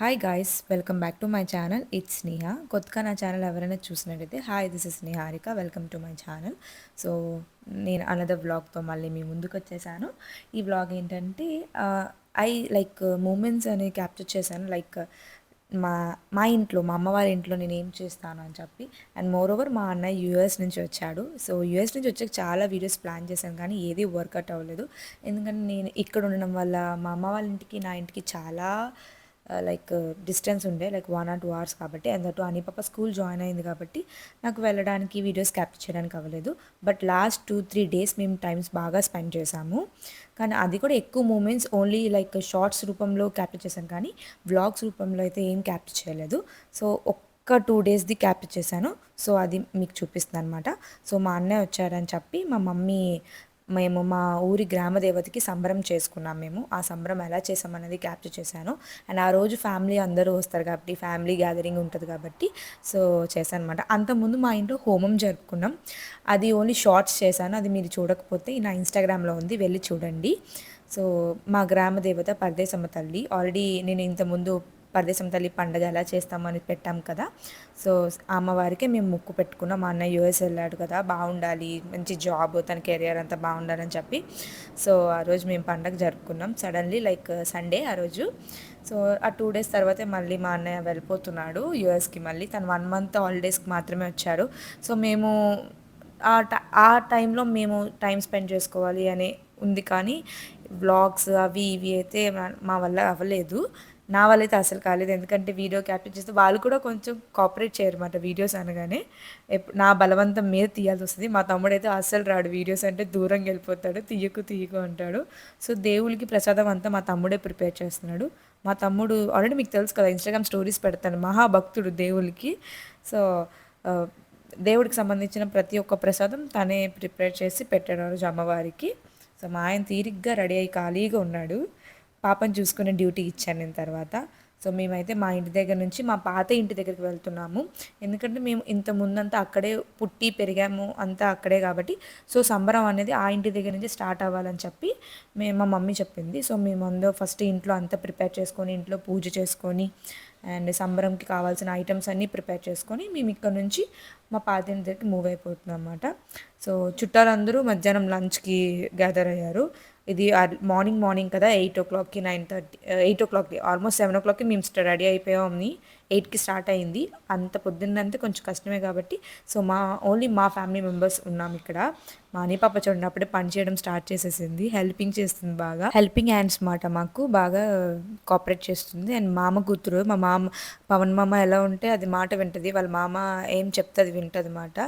Hi guys welcome back to my channel it's Sneha కొత్తగా నా channel ఎవరైనా చూసినట్టయితే hi this is Sneharika welcome to my channel so నేను another వ్లాగ్తో మళ్ళీ మీ ముందుకు వచ్చేసాను. ఈ వ్లాగ్ ఏంటంటే ఐ లైక్ మూమెంట్స్ అనేవి క్యాప్చర్ చేశాను. లైక్ uh, మా మా ఇంట్లో మా అమ్మ వాళ్ళ ఇంట్లో నేను ఏం చేస్తాను అని చెప్పి. అండ్ మోర్ ఓవర్ మా అన్నయ్య యూఎస్ నుంచి వచ్చాడు. సో యూఎస్ నుంచి వచ్చాక చాలా వీడియోస్ ప్లాన్ చేశాను కానీ ఏది వర్కౌట్ అవ్వలేదు. ఎందుకంటే నేను ఇక్కడ ఉండడం వల్ల మా అమ్మ వాళ్ళ ఇంటికి నా ఇంటికి చాలా Uh, లైక్ డిస్టెన్స్ uh, ఉండే like one or two hours కాబట్టి. అండ్ దట్ అని పాప స్కూల్ జాయిన్ అయింది కాబట్టి నాకు వెళ్ళడానికి వీడియోస్ క్యాప్చర్ చేయడానికి అవ్వలేదు. But last two three days మేము టైమ్స్ బాగా స్పెండ్ చేశాము. కానీ అది కూడా ఎక్కువ మూమెంట్స్ ఓన్లీ లైక్ షార్ట్స్ రూపంలో క్యాప్చర్ చేశాను. కానీ వ్లాగ్స్ రూపంలో అయితే ఏం క్యాప్చర్ చేయలేదు. సో ఒక్క టూ డేస్ది క్యాప్చర్ చేశాను. సో అది మీకు చూపిస్తాను అనమాట సో మా అన్నయ్య వచ్చారని చెప్పి మా మమ్మీ మేము మా ఊరి గ్రామదేవతకి సంబరం చేసుకున్నాం మేము. ఆ సంబరం ఎలా చేసామన్నది క్యాప్చర్ చేశాను. అండ్ ఆ రోజు ఫ్యామిలీ అందరూ వస్తారు కాబట్టి ఫ్యామిలీ గ్యాదరింగ్ ఉంటుంది కాబట్టి సో చేశాను అనమాట అంతకుముందు మా ఇంట్లో హోమం జరుపుకున్నాం. అది ఓన్లీ షార్ట్స్ చేశాను. అది మీరు చూడకపోతే నా ఇన్స్టాగ్రామ్లో ఉంది. వెళ్ళి చూడండి. సో మా గ్రామ దేవత పరదేశమ్మ తల్లి. ఆల్రెడీ నేను ఇంతకుముందు పరదేశం తల్లి పండగ ఎలా చేస్తామని పెట్టాం కదా. సో అమ్మవారికే మేము ముక్కు పెట్టుకున్నాం. మా అన్నయ్య యూఎస్ వెళ్ళాడు కదా బాగుండాలి మంచి జాబ్ తన కెరియర్ అంతా బాగుండాలని చెప్పి. సో ఆ రోజు మేము పండగ జరుపుకున్నాం. సడన్లీ లైక్ సండే ఆ రోజు. సో ఆ టూ డేస్ తర్వాతే మళ్ళీ మా అన్నయ్య వెళ్ళిపోతున్నాడు యూఎస్కి మళ్ళీ. తను వన్ మంత్ హాలిడేస్కి మాత్రమే వచ్చారు సో మేము ఆ ఆ టైంలో మేము టైం స్పెండ్ చేసుకోవాలి అని ఉంది కానీ వ్లాగ్స్ అవి ఇవి అయితే మా వల్ల అవ్వలేదు. నా వాళ్ళైతే అసలు కాలేదు. ఎందుకంటే వీడియో క్యాప్చర్ చేస్తే వాళ్ళు కూడా కొంచెం కోఆపరేట్ చేయరు అన్నమాట వీడియోస్ అనగానే. నా బలవంతం మీద తీయాల్సి వస్తుంది. మా తమ్ముడు అయితే అస్సలు రాడు. వీడియోస్ అంటే దూరంగా వెళ్ళిపోతాడు. తీయకు తీయకు అంటాడు. సో దేవుడికి ప్రసాదం అంతా మా తమ్ముడే ప్రిపేర్ చేస్తున్నాడు. మా తమ్ముడు ఆల్రెడీ మీకు తెలుసు కదా ఇన్స్టాగ్రామ్ స్టోరీస్ పెడతాను మహాభక్తుడు దేవుడికి సో దేవుడికి సంబంధించిన ప్రతి ఒక్క ప్రసాదం తనే ప్రిపేర్ చేసి పెట్టాడు రోజు అమ్మవారికి. సో మా ఆయన తీరిగ్గా రెడీ అయ్యి ఖాళీగా ఉన్నాడు. పాపని చూసుకునే డ్యూటీ ఇచ్చాను నేను తర్వాత. సో మేమైతే మా ఇంటి దగ్గర నుంచి మా పాత ఇంటి దగ్గరికి వెళ్తున్నాము. ఎందుకంటే మేము ఇంత ముందంతా అక్కడే పుట్టి పెరిగాము అంతా అక్కడే కాబట్టి. సో సంబరం అనేది ఆ ఇంటి దగ్గర నుంచి స్టార్ట్ అవ్వాలని చెప్పి మేము మా మమ్మీ చెప్పింది. సో మేము అందరూ ఫస్ట్ ఇంట్లో అంతా ప్రిపేర్ చేసుకొని ఇంట్లో పూజ చేసుకొని అండ్ సంబరంకి కావాల్సిన ఐటమ్స్ అన్నీ ప్రిపేర్ చేసుకొని మేము ఇక్కడ నుంచి మా పాత ఇంటి దగ్గరికి మూవ్ అయిపోతున్నాం అనమాట సో చుట్టాలందరూ మధ్యాహ్నం లంచ్కి గ్యాదర్ అయ్యారు. ఇది మార్నింగ్ మార్నింగ్ కదా ఎయిట్ ఓ క్లాక్కి నైన్ థర్టీ ఎయిట్ ఓ క్లాక్కి ఆల్మోస్ట్ సెవెన్ ఓ క్లాక్కి మేము రెడీ అయిపోయామని ఎయిట్కి స్టార్ట్ అయింది. అంత పొద్దున్నంతా కొంచెం కష్టమే కాబట్టి సో మా ఓన్లీ మా ఫ్యామిలీ మెంబర్స్ ఉన్నాం ఇక్కడ. మా పాప చూడండి అప్పుడే పని చేయడం స్టార్ట్ చేసేసింది. హెల్పింగ్ చేస్తుంది బాగా. హెల్పింగ్ హ్యాండ్స్ మాట మాకు. బాగా కోఆపరేట్ చేస్తుంది. అండ్ మామ కూతురు మా మామ పవన్ మామ ఎలా ఉంటే అది మాట వింటుంది. వాళ్ళ మామ ఏం చెప్తే అది వింటుంది మాట.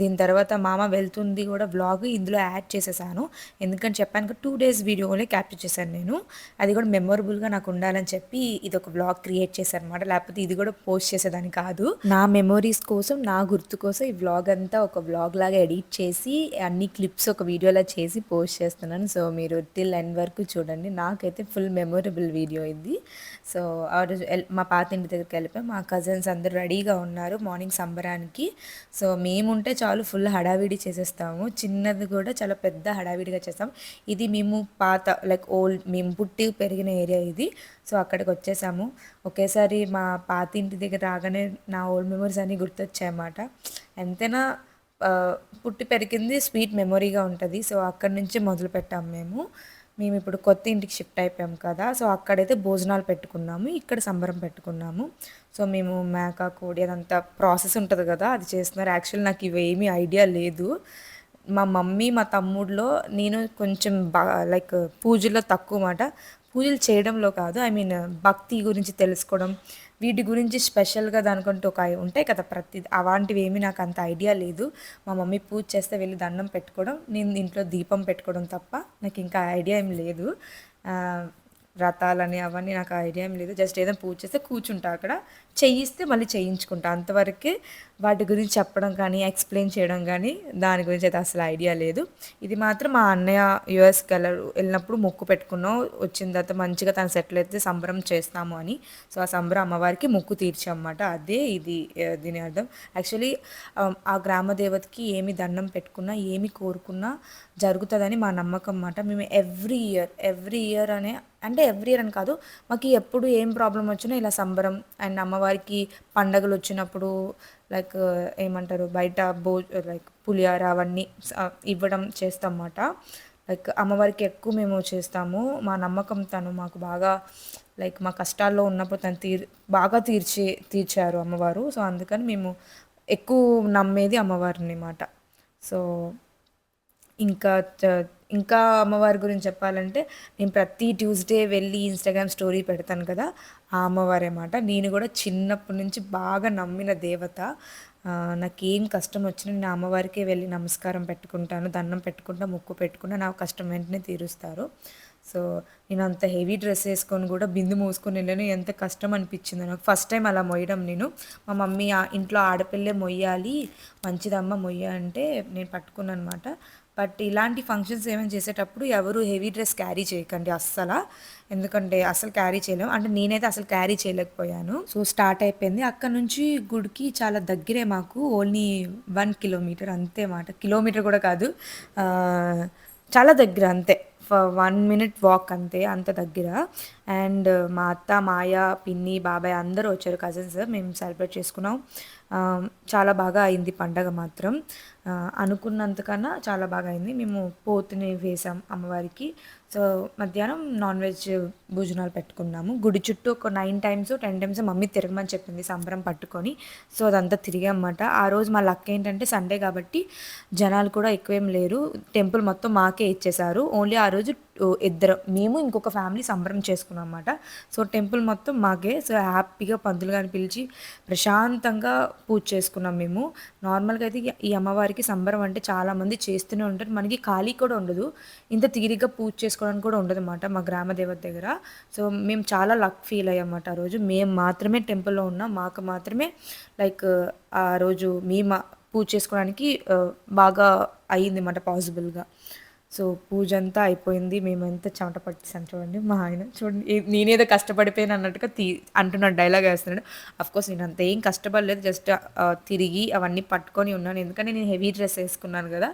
దీని తర్వాత మామ వెళ్తుంది కూడా వ్లాగ్ ఇందులో యాడ్ చేసేసాను. ఎందుకంటే చెప్పాను టూ డేస్ వీడియోలే క్యాప్చర్ చేశాను నేను. అది కూడా మెమొరబుల్గా నాకు ఉండాలని చెప్పి ఇది ఒక బ్లాగ్ క్రియేట్ చేశాను అనమాట లేకపోతే ఇది కూడా పోస్ట్ చేసేదాన్ని కాదు. నా మెమొరీస్ కోసం నా గుర్తు కోసం ఈ వ్లాగ్ అంతా ఒక వ్లాగ్ లాగా ఎడిట్ చేసి అన్ని క్లిప్స్ ఒక వీడియోలా చేసి పోస్ట్ చేస్తున్నాను. సో మీరు టిల్ ఎండ్ వరకు చూడండి. నాకైతే ఫుల్ మెమొరబుల్ వీడియో ఇది. సో మా పాత ఇంటి దగ్గరికి వెళ్ళిపోయి మా కజిన్స్ అందరూ రెడీగా ఉన్నారు మార్నింగ్ సంబరానికి. సో మేముంటే చాలు ఫుల్ హడావిడి చేసేస్తాము. చిన్నది కూడా చాలా పెద్ద హడావిడిగా చేస్తాం. ఇది మేము పాత లైక్ ఓల్డ్ మేము పుట్టి పెరిగిన ఏరియా ఇది. సో అక్కడికి వచ్చేసాము. ఒకేసారి మా పాత ఇంటి దగ్గర రాగానే నా ఓల్డ్ మెమరీస్ అన్నీ గుర్తొచ్చాయన్నమాట. ఎంతైనా పుట్టి పెరిగింది స్వీట్ మెమొరీగా ఉంటుంది. సో అక్కడి నుంచి మొదలు పెట్టాము మేము. మేము ఇప్పుడు కొత్త ఇంటికి షిఫ్ట్ అయిపోయాం కదా. సో అక్కడైతే భోజనాలు పెట్టుకున్నాము. ఇక్కడ సంబరం పెట్టుకున్నాము. సో మేము మేక కోడి అదంతా ప్రాసెస్ ఉంటుంది కదా అది చేస్తున్నారు. యాక్చువల్ నాకు ఇవేమీ ఐడియా లేదు. మా మమ్మీ మా తమ్ముడిలో నేను కొంచెం బా లైక్ పూజలో తక్కువ మాట పూజలు చేయడంలో కాదు ఐ మీన్ భక్తి గురించి తెలుసుకోవడం వీటి గురించి స్పెషల్గా దానికంటూ ఒక ఉంటాయి కదా ప్రతి అలాంటివి ఏమీ నాకు అంత ఐడియా లేదు. మా మమ్మీ పూజ చేస్తే వెళ్ళి దండం పెట్టుకోవడం నేను ఇంట్లో దీపం పెట్టుకోవడం తప్ప నాకు ఇంకా ఐడియా ఏం లేదు. వ్రతాలని అవన్నీ నాకు ఐడియా ఏం లేదు. జస్ట్ ఏదైనా పూజ చేస్తే కూర్చుంటా అక్కడ. చేయిస్తే మళ్ళీ చేయించుకుంటా. అంతవరకే వాటి గురించి చెప్పడం కానీ ఎక్స్ప్లెయిన్ చేయడం కానీ దాని గురించి అయితే అసలు ఐడియా లేదు. ఇది మాత్రం మా అన్నయ్య యుఎస్కి వెళ్ళ వెళ్ళినప్పుడు మొక్కు పెట్టుకున్నాం. వచ్చిన తర్వాత మంచిగా తను సెటిల్ అయితే సంబరం చేస్తాము అని. సో ఆ సంబరం అమ్మవారికి మొక్కు తీర్చామన్నమాట. అదే ఇది దీని అర్థం. యాక్చువల్లీ ఆ గ్రామ దేవతకి ఏమి దండం పెట్టుకున్నా ఏమి కోరుకున్నా జరుగుతుందని మా నమ్మకం అన్నమాట. మేము ఎవ్రీ ఇయర్ ఎవ్రీ ఇయర్ అనే అంటే ఎవ్రీ ఇయర్ అని కాదు మాకు ఎప్పుడు ఏం ప్రాబ్లం వచ్చినా ఇలా సంబరం. అండ్ అమ్మవారికి పండగలు వచ్చినప్పుడు లైక్ ఏమంటారు బయట భో లైక్ పులిహార అవన్నీ ఇవ్వడం చేస్తాం అన్నమాట లైక్ అమ్మవారికి ఎక్కువ మేము చేస్తాము. మా నమ్మకం తను మాకు బాగా లైక్ మా కష్టాల్లో ఉన్నప్పుడు తను తీర్ బాగా తీర్చి తీర్చారు అమ్మవారు. సో అందుకని మేము ఎక్కువ నమ్మేది అమ్మవారిని అన్నమాట. సో ఇంకా ఇంకా అమ్మవారి గురించి చెప్పాలంటే నేను ప్రతి ట్యూస్డే వెళ్ళి ఇన్స్టాగ్రామ్ స్టోరీ పెడతాను కదా ఆ అమ్మవారే మాట. నేను కూడా చిన్నప్పటి నుంచి బాగా నమ్మిన దేవత. నాకేం కష్టం వచ్చినా నేను అమ్మవారికే వెళ్ళి నమస్కారం పెట్టుకుంటాను దండం పెట్టుకుంటా ముక్కు పెట్టుకుంటా నా కష్టం వెంటనే తీరుస్తారు. సో నేను అంత హెవీ డ్రెస్ వేసుకొని కూడా బిందు మూసుకొని వెళ్ళాను. ఎంత కష్టం అనిపించింది నాకు. ఫస్ట్ టైం అలా మొయ్యడం నేను. మా మమ్మీ ఇంట్లో ఆడపిల్లే మొయ్యాలి మంచిదమ్మ మొయ్య అంటే నేను పట్టుకున్నాను అనమాట బట్ ఇలాంటి ఫంక్షన్స్ ఏమైనా చేసేటప్పుడు ఎవరు హెవీ డ్రెస్ క్యారీ చేయకండి అస్సలు. ఎందుకంటే అసలు క్యారీ చేయలేము. అంటే నేనైతే అసలు క్యారీ చేయలేకపోయాను. సో స్టార్ట్ అయిపోయింది. అక్కడ నుంచి గుడికి చాలా దగ్గరే మాకు ఓన్లీ వన్ కిలోమీటర్ అంతే మాట. కిలోమీటర్ కూడా కాదు. చాలా దగ్గర అంతే. వన్ మినిట్ వాక్ అంతే అంత దగ్గర. అండ్ మా అత్త మాయ పిన్ని బాబాయ్ అందరూ వచ్చారు కజిన్స్ మేము సెలబ్రేట్ చేసుకున్నాం. చాలా బాగా అయింది పండగ మాత్రం. అనుకున్నంతకన్నా చాలా బాగా అయింది. మేము పోతుని వేసాం అమ్మవారికి. సో మధ్యాహ్నం నాన్ వెజ్ భోజనాలు పెట్టుకున్నాము. గుడి చుట్టూ ఒక nine times ten times mummy తిరగమని చెప్పింది సంబరం పట్టుకొని. సో అదంతా తిరిగామన్నమాట ఆ రోజు మా లక్ ఏంటంటే సండే కాబట్టి జనాలు కూడా ఎక్కువేం లేరు. టెంపుల్ మొత్తం మాకే ఇచ్చేశారు. ఓన్లీ ఆ రోజు ఇద్దరు మేము ఇంకొక ఫ్యామిలీ సంబరం చేసుకున్నాం అన్నమాట. సో టెంపుల్ మొత్తం మాకే. సో హ్యాపీగా పంతులు గారిని పిలిచి ప్రశాంతంగా పూజ చేసుకున్నాం మేము. నార్మల్గా అయితే ఈ- అమ్మవారికి సంబరం అంటే చాలామంది చేస్తూనే ఉంటారు. మనకి ఖాళీ కూడా ఉండదు. ఇంత తీరిగ్గా పూజ చేసుకోవడానికి కూడా ఉండదు అన్నమాట మా గ్రామ దేవత దగ్గర. సో మేము చాలా లక్ ఫీల్ అయ్యామన్నమాట ఆ రోజు. మేము మాత్రమే టెంపుల్లో ఉన్నాం. మాకు మాత్రమే లైక్ ఆ రోజు మేము పూజ చేసుకోవడానికి బాగా అయ్యింది అన్నమాట పాసిబుల్గా. సో పూజ అంతా అయిపోయింది. మేము ఎంత చెమట పట్టిస్తాం చూడండి. మా ఆయన చూడండి. నేనేదో కష్టపడిపోయాను అన్నట్టుగా తీ అంటున్నాడు డైలాగ్ వేస్తున్నాడు. అఫ్కోర్స్ నేను అంత ఏం కష్టపడలేదు. జస్ట్ తిరిగి అవన్నీ పట్టుకొని ఉన్నాను. ఎందుకంటే నేను హెవీ డ్రెస్ వేసుకున్నాను కదా.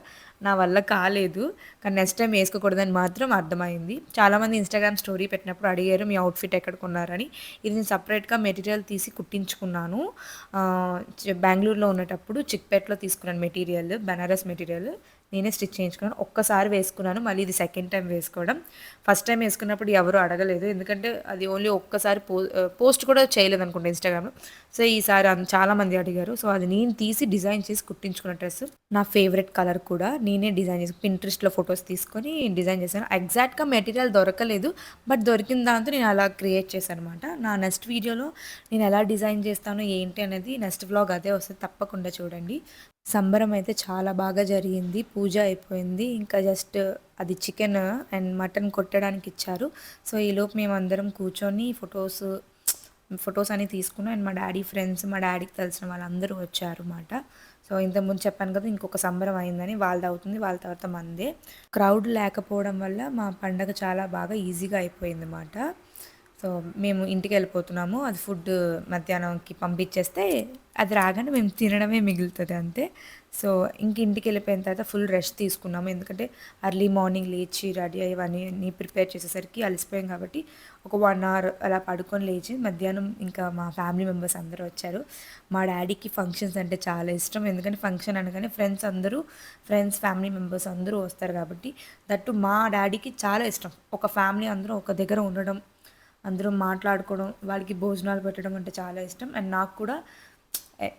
నా వల్ల కాలేదు. కానీ నెక్స్ట్ టైం వేసుకోకూడదని మాత్రం అర్థమైంది. చాలామంది ఇన్స్టాగ్రామ్ స్టోరీ పెట్టినప్పుడు అడిగారు మీ అవుట్ఫిట్ ఎక్కడ కొన్నారని? ఇది నేను సపరేట్గా మెటీరియల్ తీసి కుట్టించుకున్నాను. బెంగళూరులో ఉన్నటప్పుడు చిక్పేట్లో తీసుకున్నాను మెటీరియల్ బెనారస్ మెటీరియల్ నేనే స్టిచ్ చేయించుకున్నాను. ఒక్కసారి వేసుకున్నాను మళ్ళీ ఇది సెకండ్ టైం వేసుకోవడం. ఫస్ట్ టైం వేసుకున్నప్పుడు ఎవరు అడగలేదు. ఎందుకంటే అది ఓన్లీ ఒక్కసారి పో పోస్ట్ కూడా చేయలేదు అనుకుంటా ఇన్స్టాగ్రామ్లో సో ఈసారి చాలామంది చాలా మంది అడిగారు. సో అది నేను తీసి డిజైన్ చేసి కుట్టించుకున్న డ్రెస్. నా ఫేవరెట్ కలర్ కూడా నేను నేనే డిజైన్ చేసి పింట్రెస్ట్లో ఫొటోస్ తీసుకొని డిజైన్ చేశాను. ఎగ్జాక్ట్గా మెటీరియల్ దొరకలేదు బట్ దొరికిన దాంతో నేను అలా క్రియేట్ చేశాను అనమాట నా నెక్స్ట్ వీడియోలో నేను ఎలా డిజైన్ చేస్తానో ఏంటి అనేది నెక్స్ట్ బ్లాగ్ అదే వస్తుంది. తప్పకుండా చూడండి. సంబరం అయితే చాలా బాగా జరిగింది పూజ అయిపోయింది. ఇంకా జస్ట్ అది చికెన్ అండ్ మటన్ కొట్టడానికి ఇచ్చారు. సో ఈలోపు మేము అందరం కూర్చొని ఫొటోస్ ఫొటోస్ అని తీసుకున్నాం. అండ్ మా డాడీ ఫ్రెండ్స్ మా డాడీకి తెలిసిన వాళ్ళందరూ వచ్చారు అన్నమాట. సో ఇంతకుముందు చెప్పాను కదా ఇంకొక సంబరం అయిందని వాళ్ళది అవుతుంది వాళ్ళ తర్వాత మందే. క్రౌడ్ లేకపోవడం వల్ల మా పండగ చాలా బాగా ఈజీగా అయిపోయింది అన్నమాట. సో మేము ఇంటికి వెళ్ళిపోతున్నాము అది ఫుడ్ మధ్యాహ్నంకి పంపించేస్తే అది రాగానే మేము తినడమే మిగులుతుంది అంతే. సో ఇంక ఇంటికి వెళ్ళిపోయిన తర్వాత ఫుల్ రెస్ట్ తీసుకున్నాము. ఎందుకంటే అర్లీ మార్నింగ్ లేచి రెడీ అయ్యి అన్నీ ప్రిపేర్ చేసేసరికి అలసిపోయాం కాబట్టి ఒక వన్ అవర్ అలా పడుకొని లేచి మధ్యాహ్నం ఇంకా మా ఫ్యామిలీ మెంబర్స్ అందరూ వచ్చారు. మా డాడీకి ఫంక్షన్స్ అంటే చాలా ఇష్టం. ఎందుకంటే ఫంక్షన్ అనగానే ఫ్రెండ్స్ అందరూ ఫ్రెండ్స్ ఫ్యామిలీ మెంబర్స్ అందరూ వస్తారు కాబట్టి దట్టు మా డాడీకి చాలా ఇష్టం. ఒక ఫ్యామిలీ అందరూ ఒక దగ్గర ఉండడం అందరూ మాట్లాడుకోవడం వాళ్ళకి భోజనాలు పెట్టడం అంటే చాలా ఇష్టం. అండ్ నాకు కూడా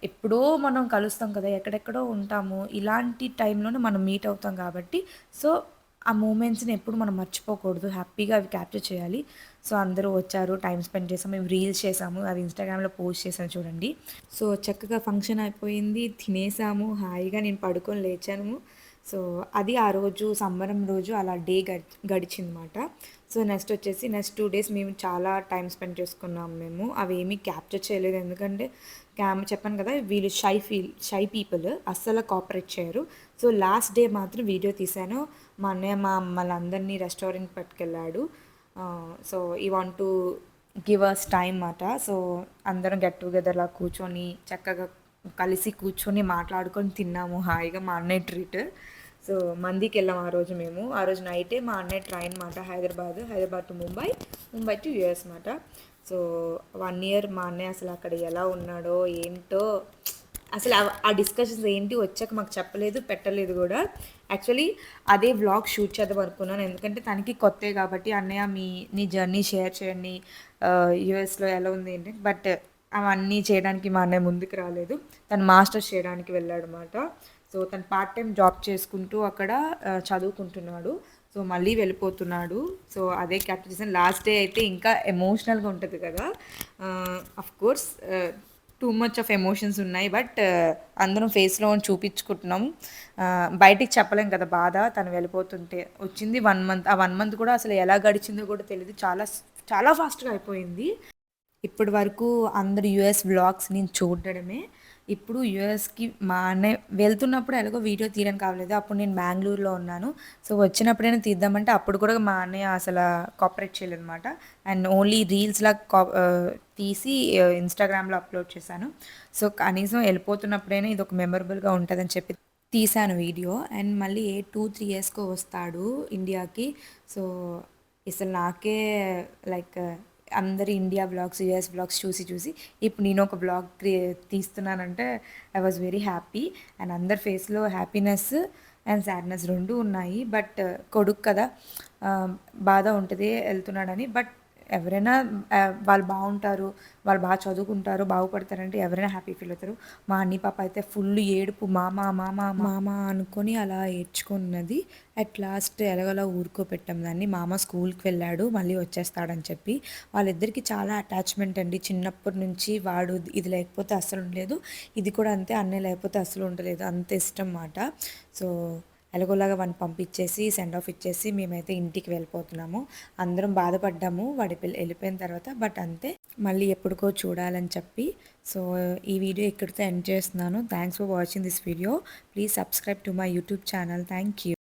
ఎప్పుడో మనం కలుస్తాం కదా ఎక్కడెక్కడో ఉంటాము. ఇలాంటి టైంలోనే మనం మీట్ అవుతాం కాబట్టి. సో ఆ మూమెంట్స్ని ఎప్పుడు మనం మర్చిపోకూడదు. హ్యాపీగా అవి క్యాప్చర్ చేయాలి. సో అందరూ వచ్చారు టైం స్పెండ్ చేసాము మేము రీల్స్ చేసాము అవి ఇన్స్టాగ్రామ్లో పోస్ట్ చేసాను చూడండి. సో చక్కగా ఫంక్షన్ అయిపోయింది. తినేసాము హాయిగా నేను పడుకొని లేచాను. సో అది ఆ రోజు సంబరం రోజు అలా డే గడి గడిచిందన్నమాట. సో నెక్స్ట్ వచ్చేసి నెక్స్ట్ టూ డేస్ మేము చాలా టైం స్పెండ్ చేసుకున్నాం మేము. అవి ఏమీ క్యాప్చర్ చేయలేదు. ఎందుకంటే క్యామ్ చెప్పాను కదా వీళ్ళు షై ఫీల్ షై పీపుల్ అస్సలు కోఆపరేట్ చేయరు. సో లాస్ట్ డే మాత్రం వీడియో తీశాను. మా అన్నయ్య మా మమ్మల్ని అందరినీ రెస్టారెంట్ పట్టుకెళ్ళాడు. సో ఈ want to give us time మాట సో అందరం గెట్ టుగెదర్లా కూర్చొని చక్కగా కలిసి కూర్చొని మాట్లాడుకొని తిన్నాము. హాయిగా మా అన్నయ్య ట్రీట్. సో మందికి వెళ్ళాం ఆ రోజు మేము. ఆ రోజు నైటే మా అన్నయ్య ట్రైన్ మాట Hyderabad Hyderabad to Mumbai Mumbai to US మాట. సో వన్ ఇయర్ మా అన్నయ్య అసలు అక్కడ ఎలా ఉన్నాడో ఏంటో అసలు ఆ- ఆ డిస్కషన్స్ ఏంటి వచ్చాక మాకు చెప్పలేదు పెట్టలేదు కూడా. యాక్చువల్లీ అదే వ్లాగ్ షూట్ చేద్దాం అనుకున్నాను ఎందుకంటే తనకి కొత్తే కాబట్టి అన్నయ్య మీ నీ జర్నీ షేర్ చేయండి. యూఎస్లో ఎలా ఉంది ఏంటి బట్ అవన్నీ చేయడానికి మా అన్నయ్య ముందుకు రాలేదు. తను మాస్టర్స్ చేయడానికి వెళ్ళాడు అనమాట సో తను పార్ట్ టైం జాబ్ చేసుకుంటూ అక్కడ చదువుకుంటున్నాడు. సో మళ్ళీ వెళ్ళిపోతున్నాడు. సో అదే క్యాప్చర్ చేసాను లాస్ట్ డే అయితే ఇంకా ఎమోషనల్గా ఉంటుంది కదా. Of course too much of emotions ఉన్నాయి. బట్ అందరం ఫేస్లో చూపించుకుంటున్నాం. బయటికి చెప్పలేం కదా బాధ. తను వెళ్ళిపోతుంటే వచ్చింది వన్ మంత్ ఆ వన్ మంత్ కూడా అసలు ఎలా గడిచిందో కూడా తెలియదు చాలా చాలా ఫాస్ట్గా అయిపోయింది. ఇప్పటి వరకు అందరు యుఎస్ వ్లాగ్స్ నేను చూడడమే. ఇప్పుడు యుఎస్కి మా అన్నయ్య వెళ్తున్నప్పుడు ఎలాగో వీడియో తీయడానికి కావలేదు. అప్పుడు నేను బెంగళూరులో ఉన్నాను. సో వచ్చినప్పుడైనా తీద్దామంటే అప్పుడు కూడా మా అన్నయ్య అసలు కాపరేట్ చేయలేదన్నమాట. అండ్ ఓన్లీ రీల్స్లా కా తీసి ఇన్స్టాగ్రామ్లో అప్లోడ్ చేశాను. సో కనీసం వెళ్ళిపోతున్నప్పుడైనా ఇది ఒక మెమరబుల్గా ఉంటుందని చెప్పి తీశాను వీడియో. అండ్ మళ్ళీ ఏ టూ త్రీ ఇయర్స్కో వస్తాడు ఇండియాకి. సో అసలు నాకే లైక్ అందరి ఇండియా బ్లాగ్స్ యుఎస్ బ్లాగ్స్ చూసి చూసి ఇప్పుడు నేను ఒక blog తీస్తున్నానంటే I was very happy and అందరి ఫేస్లో హ్యాపీనెస్ అండ్ సాడ్నెస్ రెండు ఉన్నాయి. బట్ uh, కొడుకు కదా um, బాధ ఉంటుంది వెళ్తున్నాడని. బట్ ఎవరైనా వాళ్ళు బాగుంటారు వాళ్ళు బాగా చదువుకుంటారు బాగుపడతారంటే ఎవరైనా హ్యాపీ ఫీల్ అవుతారు. మా అన్ని పాప అయితే ఫుల్ ఏడుపు మామ మామ మామ అనుకొని అలా ఏడ్చుకున్నది. అట్ లాస్ట్ ఎలాగోలా ఊరుకోపెట్టాం దాన్ని. మామ స్కూల్కి వెళ్ళాడు మళ్ళీ వచ్చేస్తాడని చెప్పి. వాళ్ళిద్దరికి చాలా అటాచ్మెంట్ అండి. చిన్నప్పటి నుంచి వాడు ఇది లేకపోతే అస్సలు ఉండలేదు. ఇది కూడా అంతే అన్నయ్య లేకపోతే అస్సలు ఉండలేదు. అంత ఇష్టం మాట. సో ఎలాగోలాగా వాడిని పంపించేసి సెండ్ ఆఫ్ ఇచ్చేసి మేమైతే ఇంటికి వెళ్ళిపోతున్నాము. అందరం బాధపడ్డాము వాడి పిల్ల వెళ్ళిపోయిన తర్వాత బట్ అంతే. మళ్ళీ ఎప్పటికో చూడాలని చెప్పి. సో ఈ వీడియో ఇక్కడితో ఎండ్ చేస్తున్నాను. Thanks for watching this video please subscribe to my YouTube channel thank you